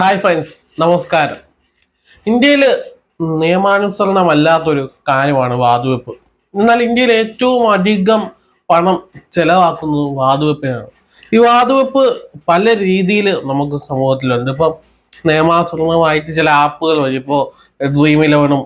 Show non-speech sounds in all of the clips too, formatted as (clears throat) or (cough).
Hi friends നമസ്കാരം. ഇന്ത്യയിൽ നിയമാനുസരണമല്ലാത്തൊരു കാര്യമാണ് വാതുവെപ്പ്. എന്നാൽ ഇന്ത്യയിൽ ഏറ്റവും അധികം പണം ചെലവാക്കുന്നത് വാതുവെപ്പിനാണ്. ഈ വാതുവെപ്പ് പല രീതിയിൽ നമുക്ക് സമൂഹത്തിലുണ്ട്. ഇപ്പം നിയമാനുസരണമായിട്ട് ചില ആപ്പുകൾ വഴി ഇപ്പോൾ ഡ്രീം ഇലവനും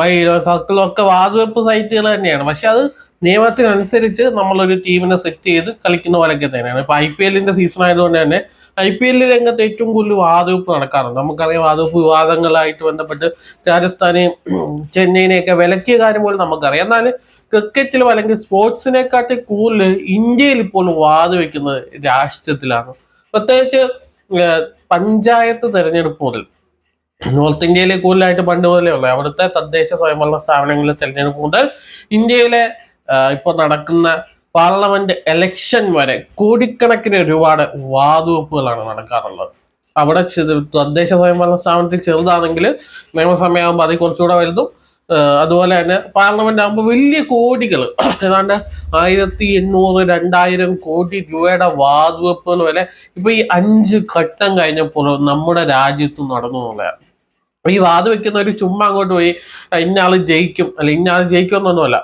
മൈ ഇലവൻ സർക്കിളും ഒക്കെ വാതുവെപ്പ് സൈറ്റുകൾ തന്നെയാണ്. പക്ഷെ അത് നിയമത്തിനനുസരിച്ച് നമ്മളൊരു ടീമിനെ സെറ്റ് ചെയ്ത് കളിക്കുന്ന പോലെയൊക്കെ തന്നെയാണ്. ഇപ്പം ഐ പി എല്ലിന്റെ സീസൺ ആയതുകൊണ്ട് തന്നെ ഐ പി എല്ലിൽ രംഗത്ത് ഏറ്റവും കൂടുതൽ വാതുവെപ്പ് നടക്കാറുണ്ട്. നമുക്കറിയാം വാതുവെപ്പ് വിവാദങ്ങളായിട്ട് ബന്ധപ്പെട്ട് രാജസ്ഥാനെയും ചെന്നൈനെയൊക്കെ വിലക്കിയ കാര്യം പോലും നമുക്കറിയാം. എന്നാൽ ക്രിക്കറ്റിലും അല്ലെങ്കിൽ സ്പോർട്സിനെക്കാട്ടി കൂടുതൽ ഇന്ത്യയിൽ ഇപ്പോൾ വാതുവെക്കുന്നത് രാഷ്ട്രീയത്തിലാണ്. പ്രത്യേകിച്ച് പഞ്ചായത്ത് തെരഞ്ഞെടുപ്പ് മുതൽ നോർത്ത് ഇന്ത്യയിലെ കൂടുതലായിട്ട് പണ്ട് മുതലേ ഉള്ളത് അവിടുത്തെ തദ്ദേശ സ്വയംഭരണ സ്ഥാപനങ്ങളിലെ തെരഞ്ഞെടുപ്പ് മുതൽ ഇന്ത്യയിലെ ഇപ്പൊ ഇപ്പോൾ നടക്കുന്ന പാർലമെന്റ് എലക്ഷൻ വരെ കോടിക്കണക്കിന് ഒരുപാട് വാതുവെപ്പുകളാണ് നടക്കാറുള്ളത്. അവിടെ തദ്ദേശ സ്വയംഭരണ സ്ഥാപനത്തിൽ ചെറുതാണെങ്കിൽ നിയമസഭയാകുമ്പോൾ അതിൽ കുറച്ചുകൂടെ വലുതും അതുപോലെ തന്നെ പാർലമെന്റ് ആകുമ്പോൾ വലിയ കോടികൾ ഏതാണ്ട് ആയിരത്തി എണ്ണൂറ് രണ്ടായിരം കോടി രൂപയുടെ വാതുവെപ്പ് എന്ന് വരെ ഇപ്പൊ ഈ അഞ്ച് ഘട്ടം കഴിഞ്ഞപ്പോൾ നമ്മുടെ രാജ്യത്ത് നടന്നു എന്നുള്ളതാണ് ഈ വെക്കുന്ന ഒരു ചുമ്മാ അങ്ങോട്ട് പോയി ഇന്നയാൾ ജയിക്കും അല്ല ഇന്ന ആൾ ജയിക്കും എന്നൊന്നുമല്ല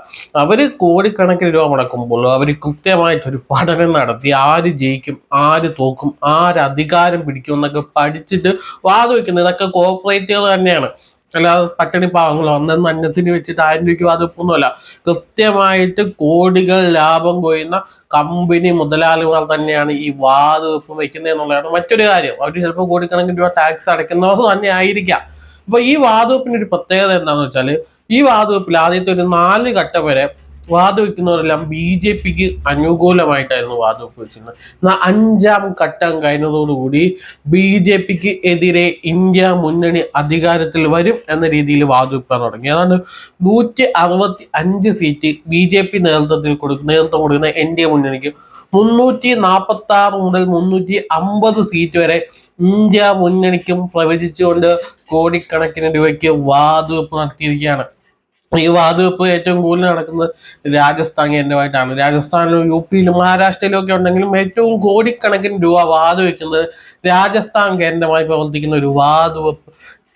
അവർ കോടിക്കണക്കിന് രൂപ മുടക്കുമ്പോൾ അവർ കൃത്യമായിട്ടൊരു പഠനം നടത്തി ആര് ജയിക്കും ആര് തോക്കും ആര് അധികാരം പിടിക്കും എന്നൊക്കെ പഠിച്ചിട്ട് വാത് വെക്കുന്നത് ഇതൊക്കെ കോർപ്പറേറ്റുകൾ തന്നെയാണ്. അല്ലാതെ പട്ടിണി പാവങ്ങളോ അന്നൊന്നും അന്നത്തിന് വെച്ചിട്ട് ആയിരം രൂപയ്ക്ക് വാതുവെപ്പൊന്നുമല്ല കൃത്യമായിട്ട് കോടികൾ ലാഭം കൊയ്യുന്ന കമ്പനി മുതലാളിമാർ തന്നെയാണ് ഈ വാതുവെപ്പ് വെക്കുന്നത് എന്നുള്ളതാണ് മറ്റൊരു കാര്യം. അവർ ചിലപ്പോൾ കോടിക്കണക്കിന് രൂപ ടാക്സ് അടയ്ക്കുന്നവർ തന്നെ ആയിരിക്കാം. അപ്പൊ ഈ വാതുവെപ്പിന്റെ ഒരു പ്രത്യേകത എന്താണെന്ന് വെച്ചാൽ ഈ വാതുവെപ്പിൽ ആദ്യത്തെ ഒരു നാല് ഘട്ടം വരെ വാതുവെക്കുന്നവരെല്ലാം ബി ജെ പിക്ക് അനുകൂലമായിട്ടായിരുന്നു വാതുവെപ്പ് വെച്ചിരുന്നത്. അഞ്ചാം ഘട്ടം കഴിഞ്ഞതോടുകൂടി ബി ജെ പിക്ക് എതിരെ ഇന്ത്യ മുന്നണി അധികാരത്തിൽ വരും എന്ന രീതിയിൽ വാതുവെപ്പാൻ തുടങ്ങി അതാണ് നൂറ്റി അറുപത്തി അഞ്ച് സീറ്റ് ബി ജെ പി നേതൃത്വത്തിൽ കൊടുക്കുന്ന നേതൃത്വം കൊടുക്കുന്ന എൻ ഡി എ മുന്നണിക്ക്. മുന്നൂറ്റി നാൽപ്പത്തി ആറ് മുതൽ മുന്നൂറ്റി അമ്പത് സീറ്റ് വരെ ഇന്ത്യ മുന്നണിക്കും പ്രവചിച്ചുകൊണ്ട് കോടിക്കണക്കിന് രൂപയ്ക്ക് വാതുവെപ്പ് നടത്തിയിരിക്കുകയാണ്. ഈ വാതുവെപ്പ് ഏറ്റവും കൂടുതൽ നടക്കുന്നത് രാജസ്ഥാൻ കേന്ദ്രമായിട്ടാണ്. രാജസ്ഥാനിലും യു പിയിലും മഹാരാഷ്ട്രയിലും ഒക്കെ ഉണ്ടെങ്കിലും ഏറ്റവും കോടിക്കണക്കിന് രൂപ വാതുവെക്കുന്നത് രാജസ്ഥാൻ കേന്ദ്രമായി പ്രവർത്തിക്കുന്ന ഒരു വാതുവെപ്പ്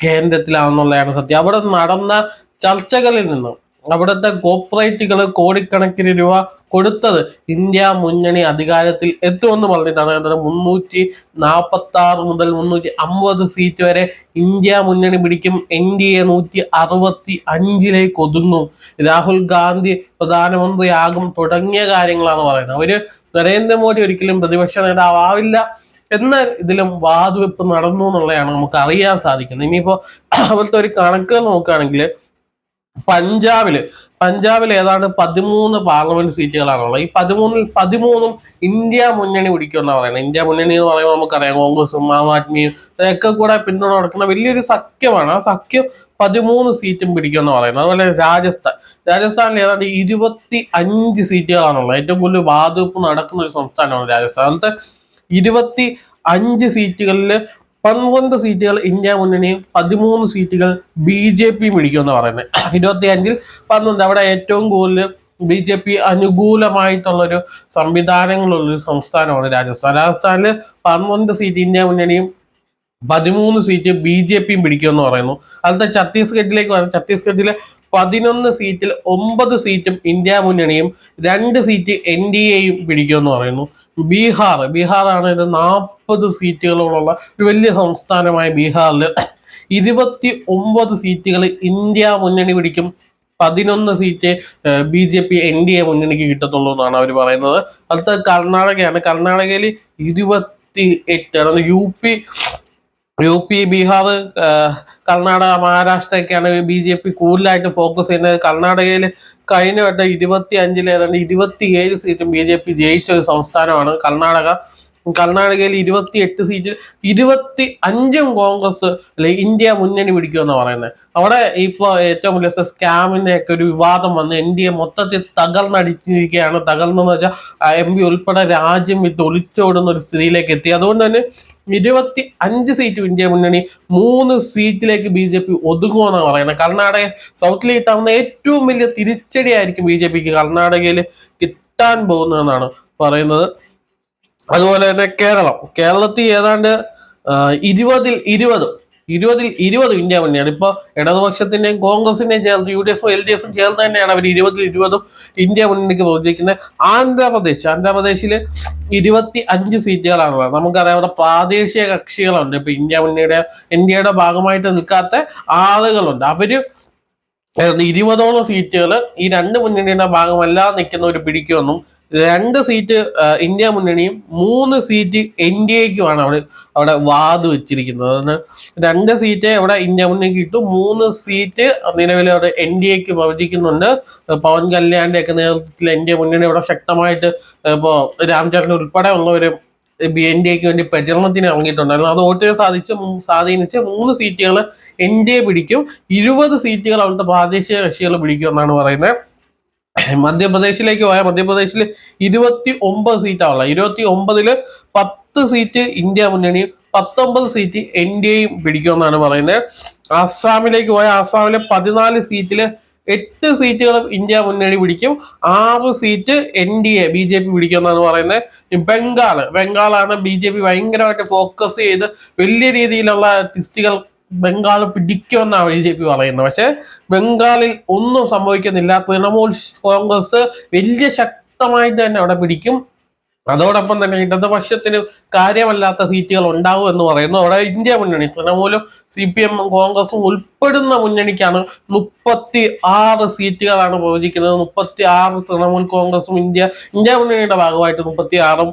കേന്ദ്രത്തിലാണെന്നുള്ളതാണ് സത്യം. അവിടെ നടന്ന ചർച്ചകളിൽ നിന്നും അവിടുത്തെ കോപ്പറേറ്റുകൾ കോടിക്കണക്കിന് രൂപ കൊടുത്തത് ഇന്ത്യ മുന്നണി അധികാരത്തിൽ എത്തുമെന്ന് പറഞ്ഞിട്ടാണ് അതായത് മുന്നൂറ്റി നാൽപ്പത്തി ആറ് മുതൽ മുന്നൂറ്റി അമ്പത് സീറ്റ് വരെ ഇന്ത്യ മുന്നണി പിടിക്കും. എൻ ഡി എ നൂറ്റി അറുപത്തി അഞ്ചിലേക്ക് ഒതുങ്ങും. രാഹുൽ ഗാന്ധി പ്രധാനമന്ത്രിയാകും തുടങ്ങിയ കാര്യങ്ങളാണ് പറയുന്നത്. അവർ നരേന്ദ്രമോദി ഒരിക്കലും പ്രതിപക്ഷ നേതാവില്ല എന്ന ഇതിലും വാതുവെപ്പ് നടന്നു എന്നുള്ളതാണ് നമുക്ക് അറിയാൻ സാധിക്കുന്നത്. ഇനിയിപ്പോ (clears throat) അവിടുത്തെ ഒരു കണക്ക് നോക്കുകയാണെങ്കിൽ പഞ്ചാബിൽ പഞ്ചാബിൽ ഏതാണ്ട് പതിമൂന്ന് പാർലമെന്റ് സീറ്റുകളാണുള്ളത് ഈ പതിമൂന്നിൽ പതിമൂന്നും ഇന്ത്യ മുന്നണി പിടിക്കുമെന്നാണ് പറയുന്നത്. ഇന്ത്യ മുന്നണി എന്ന് പറയുമ്പോൾ നമുക്കറിയാം കോൺഗ്രസും ആം ആദ്മിയും ഇതൊക്കെ കൂടെ പിന്തുണ നടക്കുന്ന വലിയൊരു സഖ്യമാണ്. ആ സഖ്യം പതിമൂന്ന് സീറ്റും പിടിക്കുമെന്ന് പറയുന്നത്. അതുപോലെ രാജസ്ഥാൻ. രാജസ്ഥാനിൽ ഏതാണ്ട് ഇരുപത്തി അഞ്ച് സീറ്റുകളാണുള്ളത് ഏറ്റവും കൂടുതൽ വാതുവെപ്പ് നടക്കുന്ന ഒരു സംസ്ഥാനമാണ് രാജസ്ഥാൻ. അതിലത്തെ ഇരുപത്തി അഞ്ച് സീറ്റുകളിൽ പന്ത്രണ്ട് സീറ്റുകൾ ഇന്ത്യ മുന്നണിയും പതിമൂന്ന് സീറ്റുകൾ ബി ജെ പിയും പിടിക്കുമെന്ന് പറയുന്നത് ഇരുപത്തി അഞ്ചിൽ പന്ത്രണ്ട്. അവിടെ ഏറ്റവും കൂടുതൽ ബി ജെ പി അനുകൂലമായിട്ടുള്ളൊരു സംവിധാനങ്ങളുള്ളൊരു സംസ്ഥാനമാണ് രാജസ്ഥാൻ. രാജസ്ഥാനിൽ പന്ത്രണ്ട് സീറ്റ് ഇന്ത്യ മുന്നണിയും പതിമൂന്ന് സീറ്റ് ബി ജെ പിയും പിടിക്കുമെന്ന് പറയുന്നു. അതിലത്തെ ഛത്തീസ്ഗഡിലേക്ക് വരാം. ഛത്തീസ്ഗഡിലെ പതിനൊന്ന് സീറ്റിൽ ഒമ്പത് സീറ്റും ഇന്ത്യ മുന്നണിയും രണ്ട് സീറ്റ് എൻ ഡി എയും പിടിക്കുമെന്ന് പറയുന്നു. ബീഹാർ ബീഹാറാണ് ഇത് നാൽപ്പത് സീറ്റുകളോടുള്ള ഒരു വലിയ സംസ്ഥാനമായ ബീഹാറിൽ ഇരുപത്തി ഒമ്പത് സീറ്റുകൾ ഇന്ത്യ മുന്നണി പിടിക്കും. പതിനൊന്ന് seat B J P N D A മുന്നണിക്ക് കിട്ടത്തുള്ളൂ എന്നാണ് അവർ പറയുന്നത്. അടുത്ത കർണാടകയാണ്. കർണാടകയിൽ ഇരുപത്തി എട്ട് U P U P Bihar Karnataka മഹാരാഷ്ട്രയൊക്കെയാണ് B J P കൂടുതലായിട്ട് ഫോക്കസ് ചെയ്യുന്നത്. കർണാടകയിൽ കഴിഞ്ഞ വട്ടം ഇരുപത്തി അഞ്ചിൽ ഏതാണ്ട് ഇരുപത്തി ഏഴ് സീറ്റും ബി ജെ പി ജയിച്ച ഒരു സംസ്ഥാനമാണ് കർണാടക. കർണാടകയിൽ ഇരുപത്തി എട്ട് സീറ്റിൽ ഇരുപത്തി അഞ്ചും കോൺഗ്രസ് അല്ലെ ഇന്ത്യ മുന്നണി പിടിക്കുമെന്ന് പറയുന്നത് അവിടെ ഇപ്പോൾ ഏറ്റവും വലിയ സ്കാമിന്റെ ഒക്കെ ഒരു വിവാദം വന്ന് എൻ ഡി എ മൊത്തത്തിൽ തകർന്നടിച്ചിരിക്കുകയാണ്. തകർന്നെന്ന് വെച്ചാൽ എം പി ഉൾപ്പെടെ രാജ്യം വിട്ട് ഒളിച്ചോടുന്ന ഒരു സ്ഥിതിയിലേക്ക് എത്തി. അതുകൊണ്ട് തന്നെ ഇരുപത്തി അഞ്ച് സീറ്റ് ഇന്ത്യ മുന്നണി മൂന്ന് സീറ്റിലേക്ക് ബി ജെ പി ഒതുങ്ങുമെന്നാണ് പറയുന്നത്. കർണാടക സൗത്തിൽ കിട്ടാവുന്ന ഏറ്റവും വലിയ തിരിച്ചടിയായിരിക്കും ബി ജെ പിക്ക് കർണാടകയിൽ കിട്ടാൻ പോകുന്നതെന്നാണ് പറയുന്നത്. അതുപോലെ തന്നെ കേരളം. കേരളത്തിൽ ഏതാണ്ട് ഇരുപതിൽ ഇരുപത് ഇരുപതിൽ ഇരുപത് ഇന്ത്യ മുന്നണിയാണ്. ഇപ്പോൾ ഇടതുപക്ഷത്തിന്റെയും കോൺഗ്രസിന്റെയും ചേർന്ന് യു ഡി എഫും എൽ ഡി എഫും ചേർന്ന് തന്നെയാണ് അവർ ഇരുപതിൽ ഇരുപതും ഇന്ത്യ മുന്നണിക്ക് പ്രവചിക്കുന്നത് ആന്ധ്രാപ്രദേശ് ആന്ധ്രാപ്രദേശിൽ ഇരുപത്തി അഞ്ച് സീറ്റുകളാണുള്ളത്. നമുക്കറിയാം അവിടെ പ്രാദേശിക കക്ഷികളുണ്ട്. ഇപ്പൊ ഇന്ത്യ മുന്നണിയുടെ ഇന്ത്യയുടെ ഭാഗമായിട്ട് നിൽക്കാത്ത ആളുകളുണ്ട്. ഏഹ് ഇരുപതോളം സീറ്റുകൾ ഈ രണ്ട് മുന്നണിയുടെ ഭാഗമല്ലാതെ നിൽക്കുന്നവർ പിടിക്കുമെന്നും രണ്ട് സീറ്റ് ഇന്ത്യ മുന്നണിയും മൂന്ന് സീറ്റ് എൻ ഡി എക്കുമാണ് അവിടെ അവിടെ വാദ് വെച്ചിരിക്കുന്നത്. രണ്ട് സീറ്റ് അവിടെ ഇന്ത്യ മുന്നണിക്ക് കിട്ടും മൂന്ന് സീറ്റ് നിലവിൽ അവിടെ എൻ ഡി എക്ക് പ്രവചിക്കുന്നുണ്ട് പവൻ കല്യാണിന്റെ ഒക്കെ നേതൃത്വത്തിൽ എൻ ഡി എ മുന്നണി അവിടെ ശക്തമായിട്ട് ഇപ്പോ രാംചരൺ ഉൾപ്പെടെ ഉള്ളവരും എൻ ഡി എക്ക് വേണ്ടി പ്രചരണത്തിന് ഇറങ്ങിയിട്ടുണ്ടായിരുന്നു അത് വോട്ട് സാധിച്ച് സ്വാധീനിച്ച് മൂന്ന് സീറ്റുകൾ എൻ ഡി എ പിടിക്കും. ഇരുപത് സീറ്റുകൾ അവിടുത്തെ പ്രാദേശിക കക്ഷികൾ പിടിക്കും എന്നാണ് പറയുന്നത്. മധ്യപ്രദേശിലേക്ക് പോയാൽ മധ്യപ്രദേശിൽ ഇരുപത്തി ഒമ്പത് സീറ്റാണുള്ള ഇരുപത്തി ഒമ്പതിൽ പത്ത് സീറ്റ് ഇന്ത്യ മുന്നണിയും പത്തൊമ്പത് സീറ്റ് എൻ ഡി എയും പിടിക്കുമെന്നാണ് പറയുന്നത്. ആസാമിലേക്ക് പോയാൽ ആസാമിലെ പതിനാല് സീറ്റിൽ എട്ട് സീറ്റുകളും ഇന്ത്യ മുന്നണി പിടിക്കും. ആറ് seat N D A B J P പിടിക്കുമെന്നാണ് പറയുന്നത്. ബംഗാൾ ബംഗാളാണ് ബി ജെ പി ഭയങ്കരമായിട്ട് ഫോക്കസ് ചെയ്ത് വലിയ രീതിയിലുള്ള ലിസ്റ്റുകൾ ബംഗാൾ പിടിക്കുമെന്നാണ് ബി ജെ പി പറയുന്നത്. പക്ഷെ ബംഗാളിൽ ഒന്നും സംഭവിക്കുന്നില്ല തൃണമൂൽ കോൺഗ്രസ് വലിയ ശക്തമായിട്ട് തന്നെ അവിടെ പിടിക്കും. അതോടൊപ്പം തന്നെ ഇടതുപക്ഷത്തിന് കാര്യമല്ലാത്ത സീറ്റുകൾ ഉണ്ടാവും എന്ന് പറയുന്നു. അവിടെ ഇന്ത്യ മുന്നണി തൃണമൂലും സി പി എമ്മും കോൺഗ്രസും ഉൾപ്പെടുന്ന മുന്നണിക്കാണ് മുപ്പത്തി ആറ് സീറ്റുകളാണ് പ്രവചിക്കുന്നത്. മുപ്പത്തി ആറ് തൃണമൂൽ കോൺഗ്രസും ഇന്ത്യ ഇന്ത്യ മുന്നണിയുടെ ഭാഗമായിട്ട് മുപ്പത്തി ആറും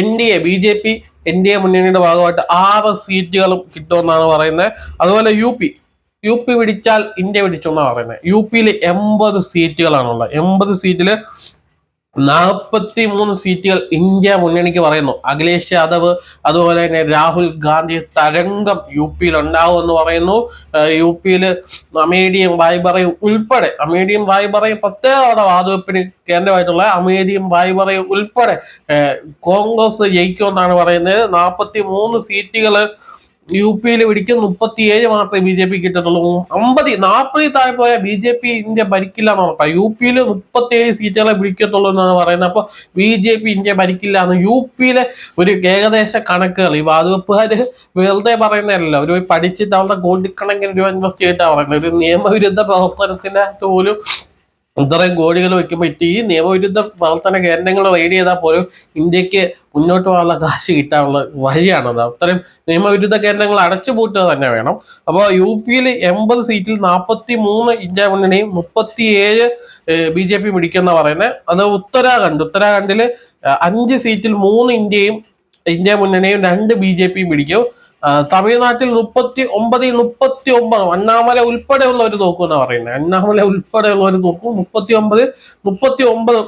N D A B J P N D A മുന്നണിയുടെ ഭാഗമായിട്ട് ആറ് സീറ്റുകളും കിട്ടുമെന്നാണ് പറയുന്നത്. അതുപോലെ യു പി യു പി പിടിച്ചാൽ ഇന്ത്യ പിടിച്ചു എന്നാണ് പറയുന്നത് യു പിയിൽ എൺപത് സീറ്റുകളാണുള്ളത്. എൺപത് സീറ്റിൽ നാൽപ്പത്തി മൂന്ന് സീറ്റുകൾ ഇന്ത്യ മുന്നണിക്ക് പറയുന്നു. അഖിലേഷ് യാദവ് അതുപോലെ തന്നെ രാഹുൽ ഗാന്ധി തരംഗം യു പിയിൽ ഉണ്ടാവും എന്ന് പറയുന്നു. യു പിയിൽ അമേഡിയും റായ്ബറയും ഉൾപ്പെടെ അമേഡിയും റായ്ബറയും പ്രത്യേക അവിടെ വാതുവെപ്പിന് കേന്ദ്രമായിട്ടുള്ള അമേഡിയും റായ്ബറയും ഉൾപ്പെടെ കോൺഗ്രസ് ജയിക്കുമെന്നാണ് പറയുന്നത്. നാൽപ്പത്തി മൂന്ന് സീറ്റുകൾ യു പിയിൽ പിടിക്കും. മുപ്പത്തിയേഴ് മാത്രമേ ബി ജെ പി കിട്ടത്തുള്ളൂ. അമ്പത് നാൽപ്പതിൽ താഴെ പോയാൽ ബി ജെ പി ഇന്ത്യ ഭരിക്കില്ല എന്ന് ഉറപ്പാണ് യു പിയിൽ മുപ്പത്തിയേഴ് സീറ്റുകളെ പിടിക്കത്തുള്ളൂ എന്നാണ് പറയുന്നത്. അപ്പോൾ ബി ജെ പി ഇന്ത്യ ഭരിക്കില്ല എന്ന് യു പിയിലെ ഒരു ഏകദേശ കണക്കുകൾ. ഈ വാതുവെപ്പുകാർ വെറുതെ പറയുന്നതല്ല. ഒരു പഠിച്ചിട്ട് അവരുടെ കോടിക്കണക്കിന് രൂപ ഇൻവെസ്റ്റ് ചെയ്തിട്ടാണ് പറയുന്നത്. ഒരു നിയമവിരുദ്ധ പ്രവർത്തനത്തിന്റെ പോലും ഇത്രയും കോടികൾ വെക്കുമ്പോൾ ഈ നിയമവിരുദ്ധ പ്രവർത്തന കേന്ദ്രങ്ങൾ റെയ്ഡ് ചെയ്താൽ പോലും ഇന്ത്യയ്ക്ക് മുന്നോട്ട് പോകാനുള്ള കാശ് കിട്ടാനുള്ള വഴിയാണത്. അത്രയും നിയമവിരുദ്ധ കേന്ദ്രങ്ങൾ അടച്ചുപൂട്ടുക തന്നെ വേണം. അപ്പോൾ യു പിയിൽ എൺപത് സീറ്റിൽ നാൽപ്പത്തി മൂന്ന് ഇന്ത്യ മുന്നണിയും മുപ്പത്തിയേഴ് ബി ജെ പി പിടിക്കുന്ന പറയുന്നത് അത് ഉത്തരാഖണ്ഡ്. ഉത്തരാഖണ്ഡിൽ അഞ്ച് സീറ്റിൽ മൂന്ന് ഇന്ത്യയും ഇന്ത്യ മുന്നണിയും രണ്ട് ബി ജെ പിയും പിടിക്കും തമിഴ്നാട്ടിൽ മുപ്പത്തി ഒമ്പതിൽ മുപ്പത്തി ഒമ്പത് അണ്ണാമല ഉൾപ്പെടെയുള്ളവർ എന്നാണ് പറയുന്നത് അണ്ണാമല ഉൾപ്പെടെയുള്ളവർ നോക്കും മുപ്പത്തി ഒമ്പത് മുപ്പത്തി ഒമ്പത്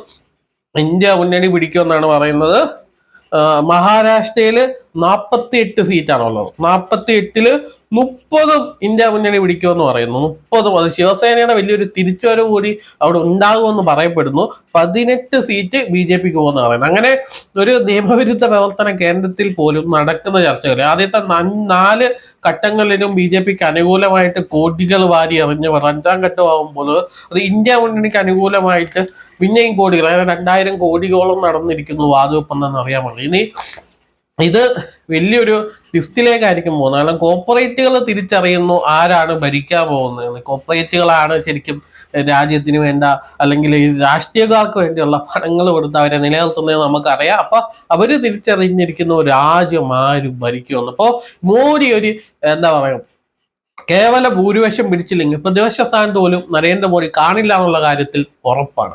ഇന്ത്യ മുന്നണി പിടിക്കുമെന്നാണ് പറയുന്നത്. മഹാരാഷ്ട്രയിൽ നാൽപ്പത്തി എട്ട് സീറ്റാണുള്ളത് നാൽപ്പത്തി എട്ടിൽ മുപ്പതും ഇന്ത്യ മുന്നണി പിടിക്കുമെന്ന് പറയുന്നു. മുപ്പതും അത് ശിവസേനയുടെ വലിയൊരു തിരിച്ചുവരവ് കൂടി അവിടെ ഉണ്ടാകുമെന്ന് പറയപ്പെടുന്നു. പതിനെട്ട് സീറ്റ് ബി ജെ പിക്ക് പോകുന്ന പറയുന്നത് അങ്ങനെ ഒരു നിയമവിരുദ്ധ പ്രവർത്തന കേന്ദ്രത്തിൽ പോലും നടക്കുന്ന ചർച്ചകൾ. ആദ്യത്തെ നാല് ഘട്ടങ്ങളിലും ബി ജെ പിക്ക് അനുകൂലമായിട്ട് കോടികൾ വാരി എറിഞ്ഞവർ അഞ്ചാം ഘട്ടമാകുമ്പോൾ അത് ഇന്ത്യ മുന്നണിക്ക് അനുകൂലമായിട്ട് പിന്നെയും കോടികൾ അതായത് രണ്ടായിരം കോടികളോളം നടന്നിരിക്കുന്നു വാതുവെപ്പെന്നറിയാൻ പറഞ്ഞു ഇനി ഇത് വലിയൊരു ലിസ്റ്റിലേക്കായിരിക്കും പോകുന്നത്. കാരണം കോർപ്പറേറ്റുകൾ തിരിച്ചറിയുന്നു ആരാണ് ഭരിക്കാൻ പോകുന്നത്. കോർപ്പറേറ്റുകളാണ് ശരിക്കും രാജ്യത്തിന് വേണ്ട അല്ലെങ്കിൽ ഈ രാഷ്ട്രീയക്കാർക്ക് വേണ്ടിയുള്ള പണങ്ങൾ കൊടുത്ത് അവരെ നിലനിർത്തുന്നത് നമുക്കറിയാം. അപ്പൊ അവർ തിരിച്ചറിഞ്ഞിരിക്കുന്നു രാജ്യം ആരും ഭരിക്കുമെന്ന്. അപ്പോ മോഡി ഒരു എന്താ പറയുക കേവല ഭൂരിപക്ഷം പിടിച്ചില്ലെങ്കിൽ പ്രതിപക്ഷ സ്ഥാനത്ത് പോലും നരേന്ദ്രമോദി കാണില്ല എന്നുള്ള കാര്യത്തിൽ ഉറപ്പാണ്.